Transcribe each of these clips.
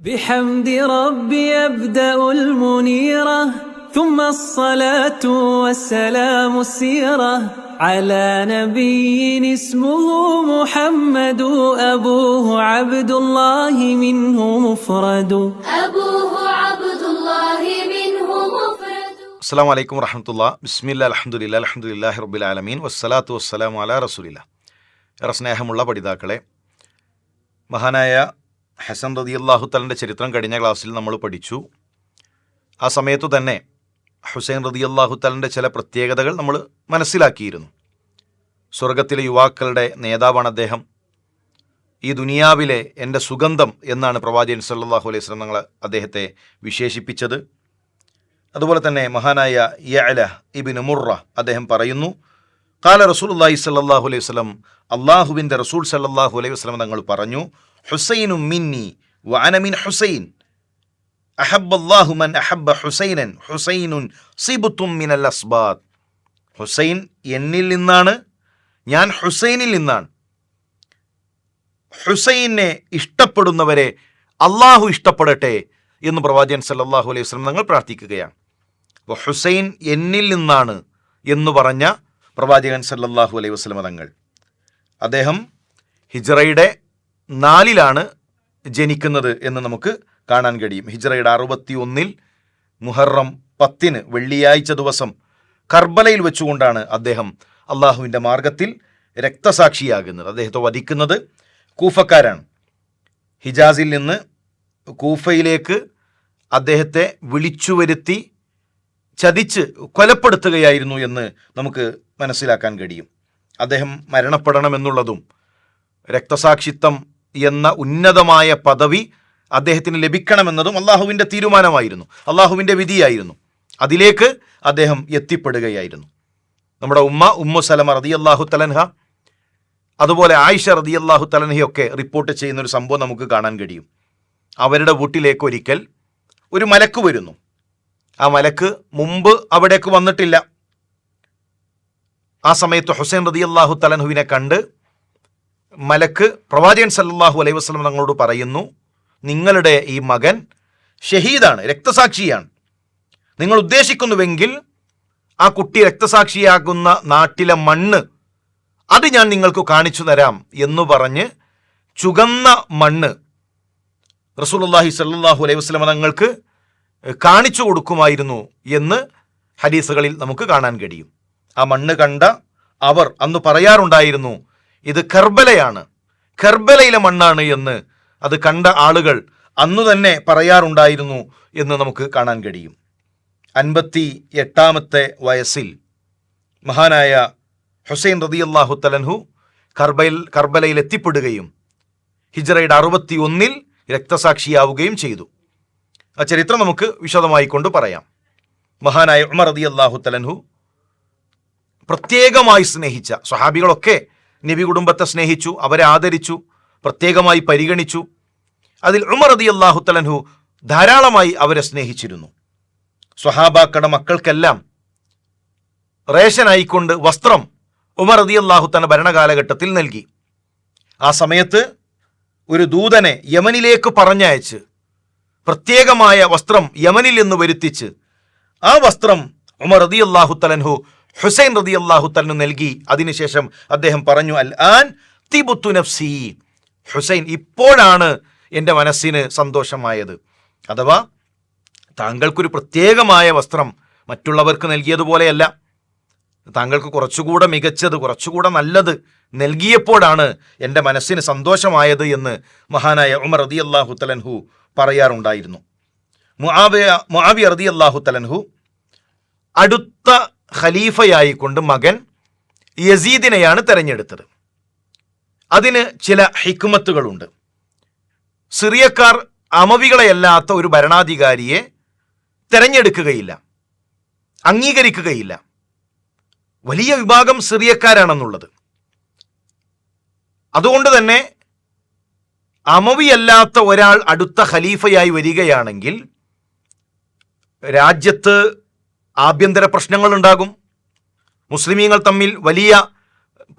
بحمد ربي أبدأ المنيرة ثم الصلاة والسلام السيرة على نبي اسمه محمد أبوه عبد الله منه مفرد أبوه عبد الله منه مفرد അസ്സാം വലൈക്കും വറഹമത്തുള്ള ബിസ്മില്ല അലഹമുല്ല അലഹമുല്ലാഹി റബ്ബിൽ ആലമീൻ വസ്സലാത്തു വസ്സലാമു അല റസൂലില്ല ഏറെ സ്നേഹമുള്ള പഠിതാക്കളെ മഹാനായ ഹസൻ റതി അള്ളാഹുത്തലിന്റെ ചരിത്രം കഴിഞ്ഞ ക്ലാസ്സിൽ നമ്മൾ പഠിച്ചു. ആ സമയത്തു തന്നെ ഹുസൈൻ റതി അള്ളാഹുത്തലിന്റെ ചില പ്രത്യേകതകൾ നമ്മൾ മനസ്സിലാക്കിയിരുന്നു. സ്വർഗത്തിലെ യുവാക്കളുടെ നേതാവാണ് അദ്ദേഹം. ഈ ദുനിയാവിലെ എന്റെ സുഗന്ധം എന്നാണ് പ്രവാചകൻ സല്ലല്ലാഹു അലൈഹി ഞങ്ങൾ അദ്ദേഹത്തെ വിശേഷിപ്പിച്ചത്. അതുപോലെ തന്നെ മഹാനായ യഅല ഇബിൻ മുറ അദ്ദേഹം പറയുന്നു കാല റസൂൽ റസൂലുള്ളാഹി സല്ലാഹു അലൈഹി വസല്ലം അള്ളാഹുവിന്റെ റസൂൽ സല്ലാഹു അലൈഹി വസ്ലം തങ്ങൾ പറഞ്ഞു ഹുസൈനും മിന്നി വാനമിൻ ഹുസൈൻ. അഹബ്ബല്ലാഹു മൻ അഹബ്ബ ഹുസൈനൻ. ഹുസൈനുൻ സിബുത്തും മിനൽ അസ്ബാദ് ഹുസൈൻ എന്നിൽ നിന്നാണ് ഞാൻ ഹുസൈനിൽ നിന്നാണ്. ഹുസൈനെ ഇഷ്ടപ്പെടുന്നവരെ അള്ളാഹു ഇഷ്ടപ്പെടട്ടെ എന്ന് പ്രവാചകൻ സല്ലാഹു അലൈഹി വസ്ലം തങ്ങൾ പ്രാർത്ഥിക്കുകയാണ്. അപ്പോൾ ഹുസൈൻ എന്നിൽ നിന്നാണ് എന്ന് പറഞ്ഞ പ്രവാചകൻ സല്ലാഹു അലൈഹി വസല്ലം തങ്ങൾ. അദ്ദേഹം ഹിജ്റയുടെ നാലിലാണ് ജനിക്കുന്നത് എന്ന് നമുക്ക് കാണാൻ കഴിയും. ഹിജ്റയുടെ അറുപത്തി ഒന്നിൽ മുഹറം പത്തിന് വെള്ളിയാഴ്ച ദിവസം കർബലയിൽ വെച്ചുകൊണ്ടാണ് അദ്ദേഹം അള്ളാഹുവിന്റെ മാർഗത്തിൽ രക്തസാക്ഷിയാകുന്നത്. അദ്ദേഹത്തെ വധിക്കുന്നത് കൂഫക്കാരാണ്. ഹിജാസിൽ നിന്ന് കൂഫയിലേക്ക് അദ്ദേഹത്തെ വിളിച്ചു വരുത്തി ചതിച്ച് കൊലപ്പെടുത്തുകയായിരുന്നു എന്ന് നമുക്ക് മനസ്സിലാക്കാൻ കഴിയും. അദ്ദേഹം മരണപ്പെടണമെന്നുള്ളതും രക്തസാക്ഷിത്വം എന്ന ഉന്നതമായ പദവി അദ്ദേഹത്തിന് ലഭിക്കണമെന്നതും അള്ളാഹുവിന്റെ തീരുമാനമായിരുന്നു. അള്ളാഹുവിന്റെ വിധിയായിരുന്നു. അതിലേക്ക് അദ്ദേഹം എത്തിപ്പെടുകയായിരുന്നു. നമ്മുടെ ഉമ്മ ഉമ്മു സലമ റതി അള്ളാഹു തലൻഹ അതുപോലെ ആയിഷ റതി അള്ളാഹു തലൻഹയൊക്കെ റിപ്പോർട്ട് ചെയ്യുന്ന ഒരു സംഭവം നമുക്ക് കാണാൻ കഴിയും. അവരുടെ വീട്ടിലേക്ക് ഒരിക്കൽ ഒരു മലക്ക് വരുന്നു. ആ മലക്ക് മുമ്പ് അവിടേക്ക് വന്നിട്ടില്ല. ആ സമയത്ത് ഹുസൈൻ റതി അള്ളാഹു തലൻഹുവിനെ കണ്ട് മലക്ക് പ്രവാചകൻ സല്ലാഹു അലൈഹി വസ്ലം തങ്ങളോട് പറയുന്നു നിങ്ങളുടെ ഈ മകൻ ഷഹീദാണ് രക്തസാക്ഷിയാണ്. നിങ്ങൾ ഉദ്ദേശിക്കുന്നുവെങ്കിൽ ആ കുട്ടി രക്തസാക്ഷിയാകുന്ന നാട്ടിലെ മണ്ണ് അത് ഞാൻ നിങ്ങൾക്ക് കാണിച്ചു തരാം എന്ന് പറഞ്ഞ് ചുകന്ന മണ്ണ് റസൂലുള്ളാഹി സല്ലാഹു അലൈഹി വസല്ലം തങ്ങൾക്ക് കാണിച്ചു കൊടുക്കുമായിരുന്നു എന്ന് ഹദീസുകളിൽ നമുക്ക് കാണാൻ കഴിയും. ആ മണ്ണ് കണ്ട അവർ അന്ന് പറയാറുണ്ടായിരുന്നു ഇത് കർബലയാണ്. കർബലയിലെ മണ്ണാണ് എന്ന് അത് കണ്ട ആളുകൾ അന്നു തന്നെ പറയാറുണ്ടായിരുന്നു എന്ന് നമുക്ക് കാണാൻ കഴിയും. അൻപത്തി എട്ടാമത്തെ വയസ്സിൽ മഹാനായ ഹുസൈൻ റതിയല്ലാഹു തലൻഹു കർബയിൽ കർബലയിൽ എത്തിപ്പെടുകയും ഹിജറയുടെ അറുപത്തി ഒന്നിൽ രക്തസാക്ഷിയാവുകയും ചെയ്തു. ആ ചരിത്രം നമുക്ക് വിശദമായി കൊണ്ട് പറയാം. മഹാനായ ഉമർ റതി അള്ളാഹു തലൻഹു പ്രത്യേകമായി സ്നേഹിച്ച സ്വഹാബികളൊക്കെ നബി കുടുംബത്തെ സ്നേഹിച്ചു അവരെ ആദരിച്ചു പ്രത്യേകമായി പരിഗണിച്ചു. അതിൽ ഉമർ അതി അള്ളാഹു തലൻഹു ധാരാളമായി അവരെ സ്നേഹിച്ചിരുന്നു. സ്വഹാബാക്കട മക്കൾക്കെല്ലാം റേഷനായിക്കൊണ്ട് വസ്ത്രം ഉമർ അതി അള്ളാഹു തന്റെ ഭരണകാലഘട്ടത്തിൽ നൽകി. ആ സമയത്ത് ഒരു ദൂതനെ യമനിലേക്ക് പറഞ്ഞയച്ച് പ്രത്യേകമായ വസ്ത്രം യമനിൽ നിന്ന് വരുത്തിച്ച് ആ വസ്ത്രം ഉമർ അതി അള്ളാഹു തലൻഹു ഹുസൈൻ റതി അള്ളാഹു തന്നു നൽകി. അതിനുശേഷം അദ്ദേഹം പറഞ്ഞു അൽ ആൻ തിബുത്തു നഫ്സി. ഹുസൈൻ ഇപ്പോഴാണ് എന്റെ മനസ്സിന് സന്തോഷമായത്. അഥവാ താങ്കൾക്കൊരു പ്രത്യേകമായ വസ്ത്രം മറ്റുള്ളവർക്ക് നൽകിയതുപോലെയല്ല. താങ്കൾക്ക് കുറച്ചുകൂടെ മികച്ചത് കുറച്ചുകൂടെ നല്ലത് നൽകിയപ്പോഴാണ് എന്റെ മനസ്സിന് സന്തോഷമായത് എന്ന് മഹാനായ ഉമർ റതി അള്ളാഹു തലൻഹു പറയാറുണ്ടായിരുന്നു. മുആവിയ മുആവിയ റതി അള്ളാഹു തലൻഹു അടുത്ത ഖലീഫയായിക്കൊണ്ട് മകൻ യസീദിനെയാണ് തെരഞ്ഞെടുത്തത്. അതിന് ചില ഹിക്കുമത്തുകളുണ്ട് സിറിയക്കാർ അമവികളെയല്ലാത്ത ഒരു ഭരണാധികാരിയെ തെരഞ്ഞെടുക്കുകയില്ല അംഗീകരിക്കുകയില്ല. വലിയ വിഭാഗം സിറിയക്കാരാണെന്നുള്ളത്. അതുകൊണ്ട് തന്നെ അമവിയല്ലാത്ത ഒരാൾ അടുത്ത ഖലീഫയായി വരികയാണെങ്കിൽ രാജ്യത്ത് ആഭ്യന്തര പ്രശ്നങ്ങൾ ഉണ്ടാകും മുസ്ലിമീങ്ങൾ തമ്മിൽ വലിയ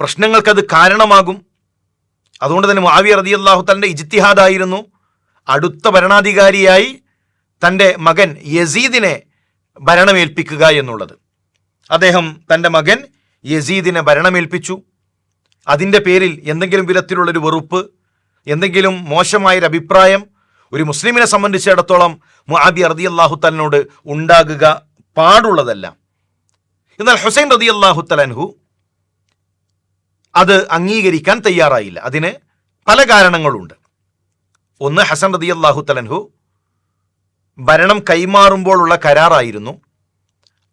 പ്രശ്നങ്ങൾക്കത് കാരണമാകും. അതുകൊണ്ട് തന്നെ മാവിയ റതി അള്ളാഹു തന്റെ ഇജ്തിഹാദായിരുന്നു. അടുത്ത ഭരണാധികാരിയായി തന്റെ മകൻ യസീദിനെ ഭരണമേൽപ്പിക്കുക എന്നുള്ളത്. അദ്ദേഹം തന്റെ മകൻ യസീദിനെ ഭരണമേൽപ്പിച്ചു. അതിന്റെ പേരിൽ എന്തെങ്കിലും വിധത്തിലുള്ളൊരു വെറുപ്പ് എന്തെങ്കിലും മോശമായൊരു അഭിപ്രായം ഒരു മുസ്ലിമിനെ സംബന്ധിച്ചിടത്തോളം മുആബി അള്ളാഹു അള്ളാഹുത്തലിനോട് ഉണ്ടാകുക പാടുള്ളതല്ല. എന്നാൽ ഹുസൈൻ റതി അള്ളാഹു തലൻഹു അത് അംഗീകരിക്കാൻ തയ്യാറായില്ല. അതിന് പല കാരണങ്ങളുണ്ട്. ഒന്ന് ഹസൻ റതി അള്ളാഹു തലൻഹു ഭരണം കൈമാറുമ്പോഴുള്ള കരാറായിരുന്നു.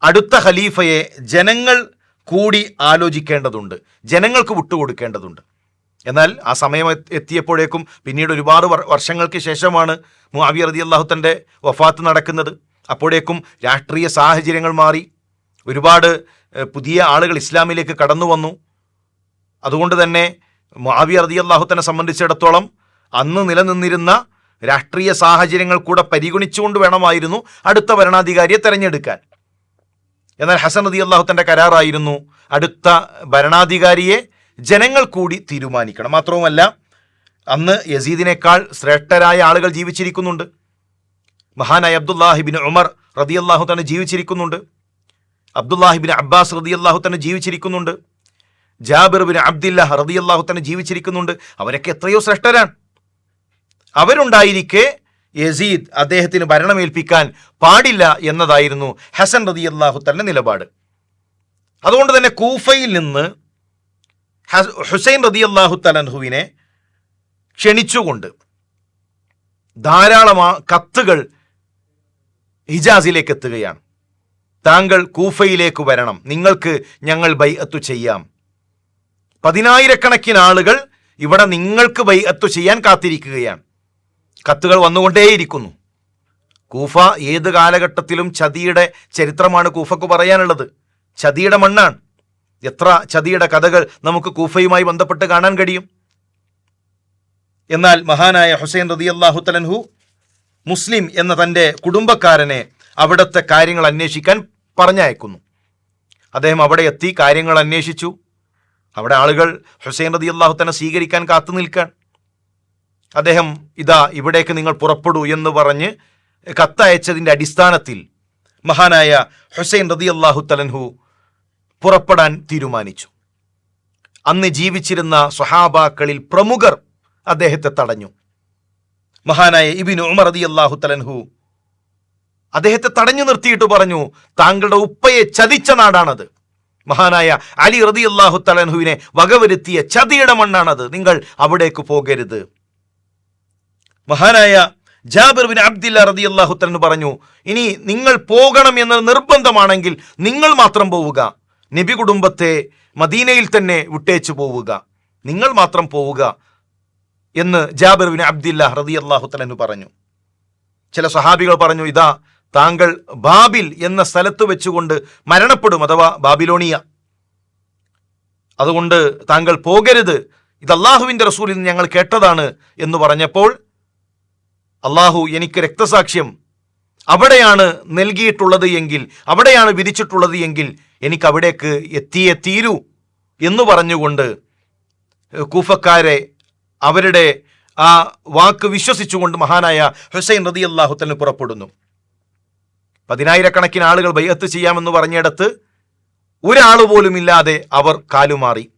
അടുത്ത ഖലീഫയെ ജനങ്ങൾ കൂടി ആലോചിക്കേണ്ടതുണ്ട്. ജനങ്ങൾക്ക് വിട്ടുകൊടുക്കേണ്ടതുണ്ട്. എന്നാൽ ആ സമയം എത്തിയപ്പോഴേക്കും പിന്നീട് ഒരുപാട് വർ- വർഷങ്ങൾക്ക് ശേഷമാണ് മുവിയ റതി അള്ളാഹുത്തന്റെ വഫാത്ത് നടക്കുന്നത്. അപ്പോഴേക്കും രാഷ്ട്രീയ സാഹചര്യങ്ങൾ മാറി. ഒരുപാട് പുതിയ ആളുകൾ ഇസ്ലാമിലേക്ക് കടന്നു വന്നു. അതുകൊണ്ട് തന്നെ മുആവിയ റതി അള്ളാഹുത്തനെ സംബന്ധിച്ചിടത്തോളം അന്ന് നിലനിന്നിരുന്ന രാഷ്ട്രീയ സാഹചര്യങ്ങൾ കൂടെ പരിഗണിച്ചുകൊണ്ട് വേണമായിരുന്നു അടുത്ത ഭരണാധികാരിയെ തെരഞ്ഞെടുക്കാൻ. എന്നാൽ ഹസൻ റതി അള്ളാഹുത്തന്റെ കരാറായിരുന്നു. അടുത്ത ഭരണാധികാരിയെ ജനങ്ങൾ കൂടി തീരുമാനിക്കണം. മാത്രവുമല്ല അന്ന് യസീദിനേക്കാൾ ശ്രേഷ്ഠരായ ആളുകൾ ജീവിച്ചിരിക്കുന്നുണ്ട്. മഹാനായ അബ്ദുല്ലാഹിബിൻ ഉമർ റതി അള്ളാഹു തന്നെ ജീവിച്ചിരിക്കുന്നുണ്ട് അബ്ദുല്ലാഹിബിൻ അബ്ബാസ് റതി അള്ളാഹു തന്നെ ജീവിച്ചിരിക്കുന്നുണ്ട്. ജാബിർ ബിൻ അബ്ദില്ല റതി അള്ളാഹു തന്നെ ജീവിച്ചിരിക്കുന്നുണ്ട്. അവരൊക്കെ എത്രയോ ശ്രേഷ്ഠരാണ്. അവരുണ്ടായിരിക്കെ യസീദ് അദ്ദേഹത്തിന് ഭരണമേൽപ്പിക്കാൻ പാടില്ല എന്നതായിരുന്നു ഹസൻ റതി അള്ളാഹു തന്നെ നിലപാട്. അതുകൊണ്ട് തന്നെ കൂഫയിൽ നിന്ന് ഹുസൈൻ റതി അള്ളാഹു തലൻഹുവിനെ ക്ഷണിച്ചുകൊണ്ട് ധാരാളം കത്തുകൾ ഹിജാസിലേക്ക് എത്തുകയാണ്. താങ്കൾ കൂഫയിലേക്ക് വരണം. നിങ്ങൾക്ക് ഞങ്ങൾ ബൈഅത്തു ചെയ്യാം. പതിനായിരക്കണക്കിന് ആളുകൾ ഇവിടെ നിങ്ങൾക്ക് ബൈഅത്തു ചെയ്യാൻ കാത്തിരിക്കുകയാണ്. കത്തുകൾ വന്നുകൊണ്ടേയിരിക്കുന്നു. കൂഫ ഏത് കാലഘട്ടത്തിലും ചതിയുടെ ചരിത്രമാണ് കൂഫക്ക് പറയാനുള്ളത്. ചതിയുടെ മണ്ണാണ്. എത്ര ചതിയുടെ കഥകൾ നമുക്ക് കൂഫയുമായി ബന്ധപ്പെട്ട് കാണാൻ കഴിയും? എന്നാൽ മഹാനായ ഹുസൈൻ റതി അള്ളാഹു തലൻഹു മുസ്ലിം എന്ന തന്റെ കുടുംബക്കാരനെ അവിടുത്തെ കാര്യങ്ങൾ അന്വേഷിക്കാൻ പറഞ്ഞയക്കുന്നു. അദ്ദേഹം അവിടെ എത്തി കാര്യങ്ങൾ അന്വേഷിച്ചു. അവിടെ ആളുകൾ ഹുസൈൻ റതി അള്ളാഹു തന്നെ സ്വീകരിക്കാൻ കാത്തു നിൽക്കാൻ. അദ്ദേഹം ഇതാ ഇവിടേക്ക് നിങ്ങൾ പുറപ്പെടൂ എന്ന് പറഞ്ഞ് കത്തയച്ചതിന്റെ അടിസ്ഥാനത്തിൽ മഹാനായ ഹുസൈൻ റതി അള്ളാഹു തലൻഹു പുറപ്പെടാൻ തീരുമാനിച്ചു. അന്ന് ജീവിച്ചിരുന്ന സ്വഹാബാക്കളിൽ പ്രമുഖർ അദ്ദേഹത്തെ തടഞ്ഞു. മഹാനായ ഇബിൻ ഉമർ അതി അള്ളാഹു തലൻഹു അദ്ദേഹത്തെ തടഞ്ഞു നിർത്തിയിട്ട് പറഞ്ഞു താങ്കളുടെ ഉപ്പയെ ചതിച്ച നാടാണത്. മഹാനായ അലി റതി അള്ളാഹു തലൻഹുവിനെ വകവരുത്തിയ ചതിയുടെ മണ്ണാണത്. നിങ്ങൾ അവിടേക്ക് പോകരുത്. മഹാനായ ജാബിർ ബിൻ അബ്ദില്ല റതി അള്ളാഹു തലൻ പറഞ്ഞു ഇനി നിങ്ങൾ പോകണം എന്നത് നിർബന്ധമാണെങ്കിൽ നിങ്ങൾ മാത്രം പോവുക. നബി കുടുംബത്തെ മദീനയിൽ തന്നെ വിട്ടേച്ചു പോവുക. നിങ്ങൾ മാത്രം പോവുക. എന്ന് ജാബിർ ബിൻ അബ്ദില്ല ഹൃദി അള്ളാഹു തലനു പറഞ്ഞു. ചില സഹാബികൾ പറഞ്ഞു ഇതാ താങ്കൾ ബാബിൽ എന്ന സ്ഥലത്ത് വെച്ചുകൊണ്ട് മരണപ്പെടും അഥവാ ബാബിലോണിയ. അതുകൊണ്ട് താങ്കൾ പോകരുത്. ഇത് അള്ളാഹുവിന്റെ റസൂലിൽ നിന്ന് ഞങ്ങൾ കേട്ടതാണ് എന്ന് പറഞ്ഞപ്പോൾ അള്ളാഹു എനിക്ക് രക്തസാക്ഷ്യം അവിടെയാണ് നൽകിയിട്ടുള്ളത് എങ്കിൽ അവിടെയാണ് വിധിച്ചിട്ടുള്ളത് എങ്കിൽ എനിക്ക് അവിടേക്ക് എത്തിയേ തീരൂ എന്ന് പറഞ്ഞുകൊണ്ട് കൂഫക്കാരെ അവരുടെ ആ വാക്ക് വിശ്വസിച്ചുകൊണ്ട് മഹാനായ ഹുസൈൻ റതി അള്ളാഹുത്തലിന് പുറപ്പെടുന്നു. പതിനായിരക്കണക്കിന് ആളുകൾ ബയ്യത്ത് ചെയ്യാമെന്ന് പറഞ്ഞിടത്ത് ഒരാൾ പോലും ഇല്ലാതെ അവർ കാലുമാറി.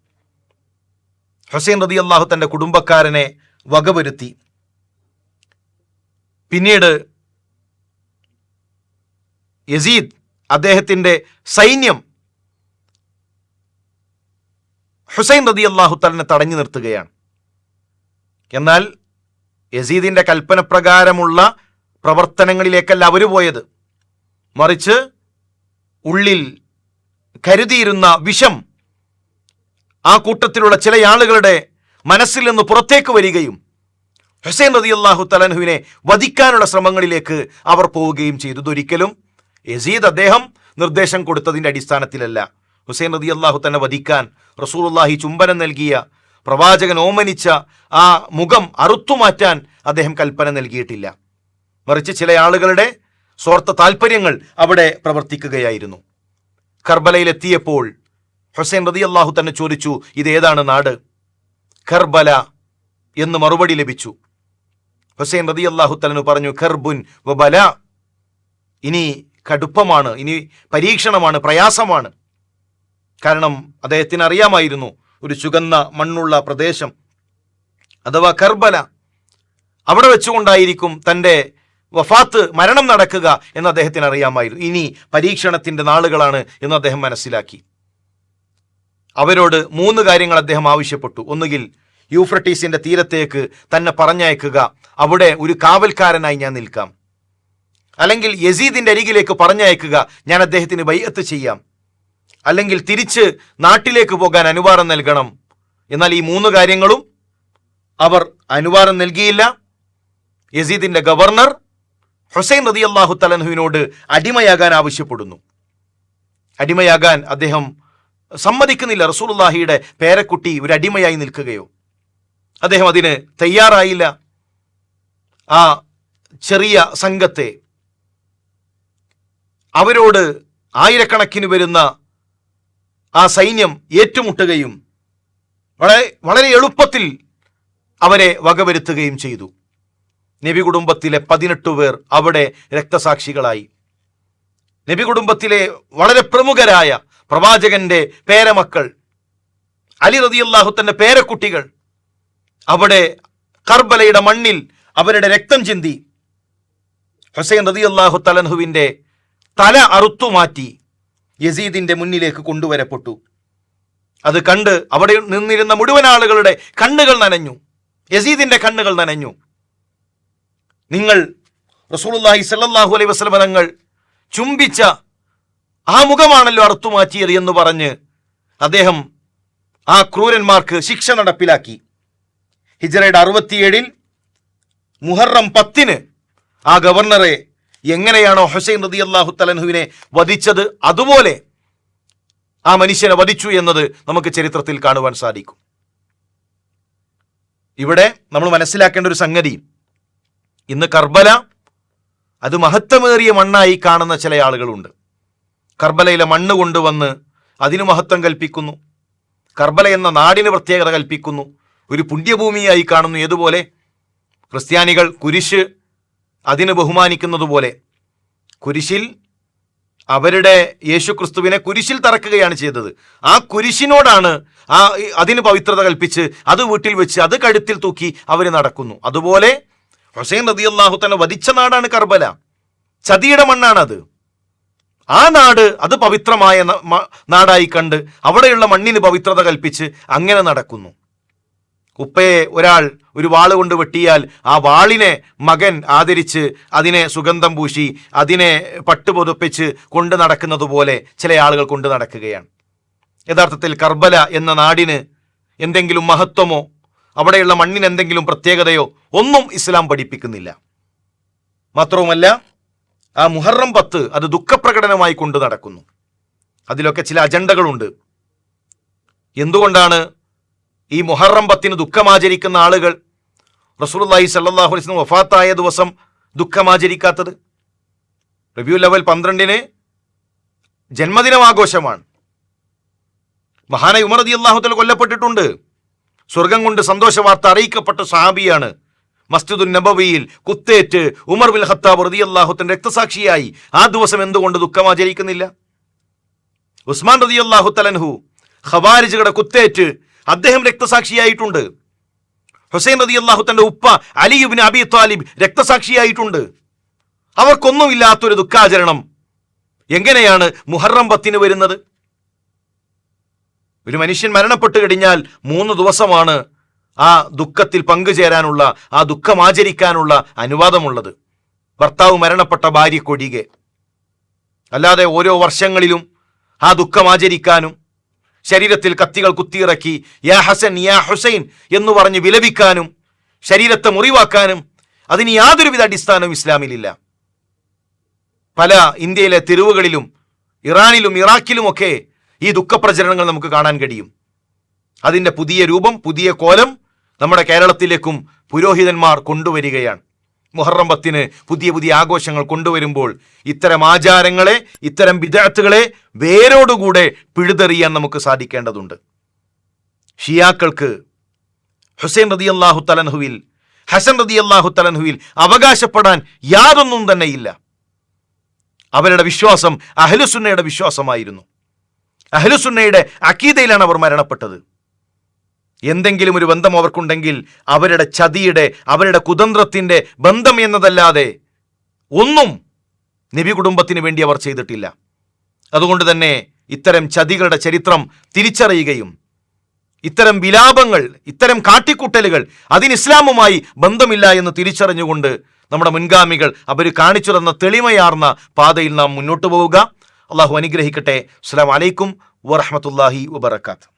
ഹുസൈൻ റതി അള്ളാഹു തന്റെ കുടുംബക്കാരനെ വകവരുത്തി. പിന്നീട് യസീദ് അദ്ദേഹത്തിന്റെ സൈന്യം ഹുസൈൻ റതി അള്ളാഹു തലിനെ തടഞ്ഞു നിർത്തുകയാണ്. എന്നാൽ യസീദിന്റെ കൽപ്പനപ്രകാരമുള്ള പ്രവർത്തനങ്ങളിലേക്കല്ല അവർ പോയത്. മറിച്ച് ഉള്ളിൽ കരുതിയിരുന്ന വിഷം ആ കൂട്ടത്തിലുള്ള ചില ആളുകളുടെ മനസ്സിൽ നിന്ന് പുറത്തേക്ക് വരികയും ഹുസൈൻ റതി അള്ളാഹു തലൻഹുവിനെ വധിക്കാനുള്ള ശ്രമങ്ങളിലേക്ക് അവർ പോവുകയും ചെയ്തു. ഇതൊരിക്കലും യസീദ് അദ്ദേഹം നിർദ്ദേശം കൊടുത്തതിന്റെ അടിസ്ഥാനത്തിലല്ല. ഹുസൈൻ റതി അള്ളാഹു തന്നെ വധിക്കാൻ റസൂലുള്ളാഹി ചുംബനം നൽകിയ പ്രവാചകൻ ഓമനിച്ച ആ മുഖം അറുത്തുമാറ്റാൻ അദ്ദേഹം കൽപ്പന നൽകിയിട്ടില്ല. മറിച്ച് ചില ആളുകളുടെ സ്വാർത്ഥ താല്പര്യങ്ങൾ അവിടെ പ്രവർത്തിക്കുകയായിരുന്നു. കർബലയിലെത്തിയപ്പോൾ ഹുസൈൻ റതി അള്ളാഹു തന്നെ ചോദിച്ചു ഏതാണ് നാട്? ഖർബല എന്ന് മറുപടി ലഭിച്ചു. ഹുസൈൻ റതി അള്ളാഹു തലനു പറഞ്ഞു ഖർബുൻ വബല ഇനി കടുപ്പമാണ് ഇനി പരീക്ഷണമാണ് പ്രയാസമാണ്. കാരണം അദ്ദേഹത്തിന് അറിയാമായിരുന്നു ഒരു ചുകന്ന മണ്ണുള്ള പ്രദേശം. അഥവാ കർബല. അവിടെ വെച്ചുകൊണ്ടായിരിക്കും തന്റെ വഫാത്ത് മരണം നടക്കുക എന്ന് അദ്ദേഹത്തിന് അറിയാമായിരുന്നു. ഇനി പരീക്ഷണത്തിന്റെ നാളുകളാണ് എന്ന് അദ്ദേഹം മനസ്സിലാക്കി. അവരോട് മൂന്ന് കാര്യങ്ങൾ അദ്ദേഹം ആവശ്യപ്പെട്ടു. ഒന്നുകിൽ യൂഫ്രട്ടീസിന്റെ തീരത്തേക്ക് തന്നെ പറഞ്ഞയക്കുക. അവിടെ ഒരു കാവൽക്കാരനായി ഞാൻ നിൽക്കാം. അല്ലെങ്കിൽ യസീദിന്റെ അരികിലേക്ക് പറഞ്ഞയക്കുക. ഞാൻ അദ്ദേഹത്തിന് ബൈഅത്ത് ചെയ്യാം. അല്ലെങ്കിൽ തിരിച്ച് നാട്ടിലേക്ക് പോകാൻ അനുവാദം നൽകണം. എന്നാൽ ഈ മൂന്ന് കാര്യങ്ങളും അവർ അനുവാദം നൽകിയില്ല. യസീദിന്റെ ഗവർണർ ഹുസൈൻ റതി അള്ളാഹു തലൻഹുവിനോട് അടിമയാകാൻ ആവശ്യപ്പെടുന്നു. അടിമയാകാൻ അദ്ദേഹം സമ്മതിക്കുന്നില്ല. റസൂൽഹിയുടെ പേരക്കുട്ടി ഒരു അടിമയായി നിൽക്കുകയോ? അദ്ദേഹം അതിന് തയ്യാറായില്ല. ആ ചെറിയ സംഘത്തെ അവരോട് ആയിരക്കണക്കിന് വരുന്ന ആ സൈന്യം ഏറ്റുമുട്ടുകയും വളരെ വളരെ എളുപ്പത്തിൽ അവരെ വകവരുത്തുകയും ചെയ്തു. നബി കുടുംബത്തിലെ പതിനെട്ട് പേർ അവിടെ രക്തസാക്ഷികളായി. നബി കുടുംബത്തിലെ വളരെ പ്രമുഖരായ പ്രവാചകന്റെ പേരമക്കൾ അലി റതിയല്ലാഹു തന്റെ പേരക്കുട്ടികൾ അവിടെ കർബലയുടെ മണ്ണിൽ അവരുടെ രക്തം ചിന്തി ഹുസൈൻ റതിയല്ലാഹു തലൻഹുവിന്റെ തല അറുത്തുമാറ്റി യസീദിന്റെ മുന്നിലേക്ക് കൊണ്ടുവരപ്പെട്ടു. അത് കണ്ട് അവിടെ നിന്നിരുന്ന മുഴുവൻ ആളുകളുടെ കണ്ണുകൾ നനഞ്ഞു. യസീദിന്റെ കണ്ണുകൾ നനഞ്ഞു. നിങ്ങൾ റസൂലുള്ളാഹി സ്വല്ലല്ലാഹു അലൈഹി വസല്ലം തങ്ങൾ ചുംബിച്ച ആ മുഖമാണല്ലോ അറുത്തുമാറ്റിയത് എന്ന് പറഞ്ഞ് അദ്ദേഹം ആ ക്രൂരന്മാർക്ക് ശിക്ഷ നടപ്പിലാക്കി. ഹിജറയുടെ അറുപത്തിയേഴിൽ മുഹറം പത്തിന് ആ ഗവർണറെ എങ്ങനെയാണോ ഹുസൈൻ റതി അള്ളാഹു തലൻഹുവിനെ വധിച്ചത്? അതുപോലെ ആ മനുഷ്യനെ വധിച്ചു എന്നത് നമുക്ക് ചരിത്രത്തിൽ കാണുവാൻ സാധിക്കും. ഇവിടെ നമ്മൾ മനസ്സിലാക്കേണ്ട ഒരു സംഗതി ഇന്ന് കർബല അത് മഹത്വമേറിയ മണ്ണായി കാണുന്ന ചില ആളുകളുണ്ട്. കർബലയിലെ മണ്ണ് കൊണ്ടുവന്ന് അതിന് മഹത്വം കൽപ്പിക്കുന്നു. കർബല എന്ന നാടിന് പ്രത്യേകത കൽപ്പിക്കുന്നു. ഒരു പുണ്യഭൂമിയായി കാണുന്നു. ഏതുപോലെ? ക്രിസ്ത്യാനികൾ കുരിശ് അതിന് ബഹുമാനിക്കുന്നതുപോലെ കുരിശിൽ അവരുടെ യേശു ക്രിസ്തുവിനെ കുരിശിൽ തറക്കുകയാണ് ചെയ്തത്. ആ കുരിശിനോടാണ് ആ അതിന് പവിത്രത കൽപ്പിച്ച് അത് വീട്ടിൽ വെച്ച് അത് കഴുത്തിൽ തൂക്കി അവർ നടക്കുന്നു. അതുപോലെ ഹുസൈൻ റതി അള്ളാഹു തന്നെ വധിച്ച നാടാണ് കർബല. ചതിയുടെ മണ്ണാണത്. ആ നാട് അത് പവിത്രമായ നാടായി കണ്ട് അവിടെയുള്ള മണ്ണിന് പവിത്രത കൽപ്പിച്ച് അങ്ങനെ നടക്കുന്നു. ഉപ്പയെ ഒരാൾ ഒരു വാൾ കൊണ്ട് വെട്ടിയാൽ ആ വാളിനെ മകൻ ആദരിച്ച് അതിനെ സുഗന്ധം പൂശി അതിനെ പട്ടുപൊതുപ്പിച്ച് കൊണ്ട് നടക്കുന്നത് പോലെ ചില ആളുകൾ കൊണ്ട് നടക്കുകയാണ്. യഥാർത്ഥത്തിൽ കർബല എന്ന നാടിന് എന്തെങ്കിലും മഹത്വമോ അവിടെയുള്ള മണ്ണിന് എന്തെങ്കിലും പ്രത്യേകതയോ ഒന്നും ഇസ്ലാം പഠിപ്പിക്കുന്നില്ല. മാത്രവുമല്ല ആ മുഹറം പത്ത് അത് ദുഃഖപ്രകടനമായി കൊണ്ട് നടക്കുന്നു. അതിലൊക്കെ ചില അജണ്ടകളുണ്ട്. എന്തുകൊണ്ടാണ് ഈ മുഹറം പത്തിന് ദുഃഖമാചരിക്കുന്ന ആളുകൾ റസൂലുള്ളാഹി സല്ലാഹു അലൈഹി വസല്ലം വഫാത്തായ ദിവസം ദുഃഖമാചരിക്കാത്തത്? റിവ്യൂ ലെവൽ പന്ത്രണ്ടിന് ജന്മദിനം ആഘോഷമാണ് മഹാനായ ഉമർ റതി അള്ളാഹുത്തൽ കൊല്ലപ്പെട്ടിട്ടുണ്ട്. സ്വർഗം കൊണ്ട് സന്തോഷ വാർത്ത അറിയിക്കപ്പെട്ട സഹാബിയാണ് മസ്ജിദുൽ നബവിയിൽ കുത്തേറ്റ് ഉമർ ബിൻ ഖത്താബ് റതി അള്ളാഹുത്തിന്റെ രക്തസാക്ഷിയായി. ആ ദിവസം എന്തുകൊണ്ട് ദുഃഖമാചരിക്കുന്നില്ല? ഉസ്മാൻ റതി അള്ളാഹു തലൻഹു ഖവാരിജുകളുടെ കുത്തേറ്റ് അദ്ദേഹം രക്തസാക്ഷിയായിട്ടുണ്ട്. ഹുസൈൻ റതി അള്ളാഹു തന്റെ ഉപ്പ അലിയുബിൻ അബി താലിബ് രക്തസാക്ഷിയായിട്ടുണ്ട്. അവർക്കൊന്നുമില്ലാത്തൊരു ദുഃഖാചരണം. എങ്ങനെയാണ് മുഹറം പത്തിന് വരുന്നത്? ഒരു മനുഷ്യൻ മരണപ്പെട്ടു കഴിഞ്ഞാൽ മൂന്ന് ദിവസമാണ് ആ ദുഃഖത്തിൽ പങ്കുചേരാനുള്ള ആ ദുഃഖം ആചരിക്കാനുള്ള അനുവാദമുള്ളത്. ഭർത്താവ് മരണപ്പെട്ട ഭാര്യക്കൊഴികെ അല്ലാതെ ഓരോ വർഷങ്ങളിലും ആ ദുഃഖം ആചരിക്കാനും ശരീരത്തിൽ കത്തികൾ കുത്തിയിറക്കി യാ ഹസൻ യാ ഹുസൈൻ എന്ന് പറഞ്ഞ് വിലപിക്കാനും ശരീരത്തെ മുറിവാക്കാനും അതിന് യാതൊരുവിധ അടിസ്ഥാനവും ഇസ്ലാമിലില്ല. പല ഇന്ത്യയിലെ തെരുവുകളിലും ഇറാനിലും ഇറാഖിലുമൊക്കെ ഈ ദുഃഖപ്രചരണങ്ങൾ നമുക്ക് കാണാൻ കഴിയും. അതിന്റെ പുതിയ രൂപം പുതിയ കോലം നമ്മുടെ കേരളത്തിലേക്കും പുരോഹിതന്മാർ കൊണ്ടുവരികയാണ്. മുഹറം പത്തിന് പുതിയ പുതിയ ആഘോഷങ്ങൾ കൊണ്ടുവരുമ്പോൾ ഇത്തരം ആചാരങ്ങളെ ഇത്തരം വിദഗ്ധകളെ വേരോടുകൂടെ പിഴുതെറിയാൻ നമുക്ക് സാധിക്കേണ്ടതുണ്ട്. ഷിയാക്കൾക്ക് ഹുസൈൻ റതി അള്ളാഹു തലൻഹുവിൽ ഹസൻ റതി അള്ളാഹു തലൻഹുവിൽ അവകാശപ്പെടാൻ യാതൊന്നും തന്നെയില്ല അവരുടെ വിശ്വാസം അഹലുസുന്നയുടെ വിശ്വാസമായിരുന്നു. അഹലുസുന്നയുടെ അക്കീതയിലാണ് അവർ മരണപ്പെട്ടത്. എന്തെങ്കിലും ഒരു ബന്ധം അവർക്കുണ്ടെങ്കിൽ അവരുടെ ചതിയുടെ അവരുടെ കുതന്ത്രത്തിന്റെ ബന്ധം എന്നതല്ലാതെ ഒന്നും നബി കുടുംബത്തിന് വേണ്ടി അവർ ചെയ്തിട്ടില്ല. അതുകൊണ്ട് തന്നെ ഇത്തരം ചതികളുടെ ചരിത്രം തിരിച്ചറിയുകയും ഇത്തരം വിലാപങ്ങൾ ഇത്തരം കാട്ടിക്കുട്ടലുകൾ അതിന് ഇസ്ലാമുമായി ബന്ധമില്ല എന്ന് തിരിച്ചറിഞ്ഞുകൊണ്ട് നമ്മുടെ മുൻഗാമികൾ അവർ കാണിച്ചു തന്ന തെളിമയാർന്ന പാതയിൽ നാം മുന്നോട്ട് പോവുക. അള്ളാഹു അനുഗ്രഹിക്കട്ടെ. അസ്സാം വലൈക്കും വറഹമത്തല്ലാഹി വബർക്കാത്ത്